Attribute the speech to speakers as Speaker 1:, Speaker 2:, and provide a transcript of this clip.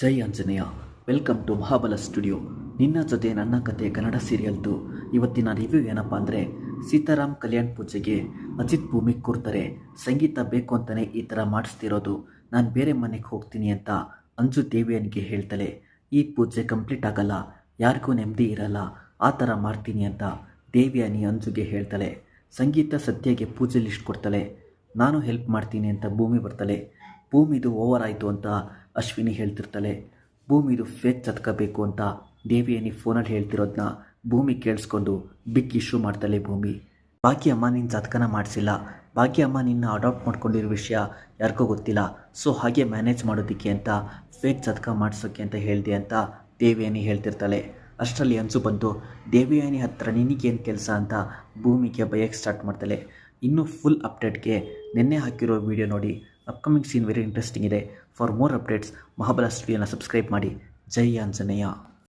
Speaker 1: Jai Anjaneya, welcome to Mahabala studio. ನಿನ್ನ ಜೊತೆ ನನ್ನ ಕತೆ ಕನ್ನಡ ಸೀರಿಯಲ್ದು. ಇವತ್ತಿನ ರಿವ್ಯೂ ಏನಪ್ಪ ಅಂದರೆ ಸೀತಾರಾಮ್ ಕಲ್ಯಾಣ್ ಪೂಜೆಗೆ ಅಜಿತ್ ಭೂಮಿ ಕೂರ್ತಾರೆ. ಸಂಗೀತ ಬೇಕು ಅಂತಲೇ ಈ ಥರ ಮಾಡಿಸ್ತಿರೋದು. ನಾನು ಬೇರೆ ಮನೆಗೆ ಹೋಗ್ತೀನಿ ಅಂತ ಅಂಜು ದೇವಿಯನಿಗೆ ಹೇಳ್ತಾಳೆ ಈ ಪೂಜೆ ಕಂಪ್ಲೀಟ್ ಆಗಲ್ಲ, ಯಾರಿಗೂ ನೆಮ್ಮದಿ ಇರಲ್ಲ, ಆ ಥರ ಮಾಡ್ತೀನಿ ಅಂತ ದೇವಿಯಾನಿ ಅಂಜುಗೆ ಹೇಳ್ತಾಳೆ ಸಂಗೀತ ಸತ್ಯಗೆ ಪೂಜೆ ಲಿಸ್ಟ್ ಕೊಡ್ತಾಳೆ ನಾನು ಹೆಲ್ಪ್ ಮಾಡ್ತೀನಿ ಅಂತ ಭೂಮಿ ಬರ್ತಾಳೆ. ಭೂಮಿದು ಓವರ್ ಆಯಿತು ಅಂತ ಅಶ್ವಿನಿ ಹೇಳ್ತಿರ್ತಾಳೆ. ಭೂಮಿದು ಫೇಕ್ ಚತ್ಕೋಬೇಕು ಅಂತ ದೇವಿಯನಿ ಫೋನಲ್ಲಿ ಹೇಳ್ತಿರೋದನ್ನ ಭೂಮಿ ಕೇಳಿಸ್ಕೊಂಡು ಬಿಗ್ ಇಶ್ಯೂ ಮಾಡ್ತಾಳೆ ಭೂಮಿ. ಭಾಗ್ಯಮ್ಮ ನಿನ್ನ ಜಾತಕನ ಮಾಡಿಸಿಲ್ಲ. ಅಮ್ಮ ನಿನ್ನ ಅಡಾಪ್ಟ್ ಮಾಡ್ಕೊಂಡಿರೋ ವಿಷಯ ಯಾರಿಗೂ ಗೊತ್ತಿಲ್ಲ. ಸೊ ಹಾಗೆ ಮ್ಯಾನೇಜ್ ಮಾಡೋದಕ್ಕೆ ಅಂತ ಫೇಕ್ ಜಾತಕ ಮಾಡಿಸೋಕೆ ಅಂತ ಹೇಳಿದೆ ಅಂತ ದೇವಿಯಾನಿ ಹೇಳ್ತಿರ್ತಾಳೆ. ಅಷ್ಟರಲ್ಲಿ ಅನ್ಸು ಬಂತು ದೇವಿಯಾನಿ ಹತ್ರ ನಿನಗೇನು ಕೆಲಸ ಅಂತ ಭೂಮಿಗೆ ಬಯಕ್ಕೆ ಸ್ಟಾರ್ಟ್ ಮಾಡ್ತಾಳೆ. ಇನ್ನೂ ಫುಲ್ ಅಪ್ಡೇಟ್ಗೆ ನಿನ್ನೆ ಹಾಕಿರೋ ವಿಡಿಯೋ ನೋಡಿ. ಅಪ್ಕಮಿಂಗ್ ಸೀನ್ ವೆರಿ ಇಂಟ್ರೆಸ್ಟಿಂಗ್ ಇದೆ. For more updates Mahabala subscribe ಮಾಡಿ. ಜೈ ಆಂಜನೇಯ.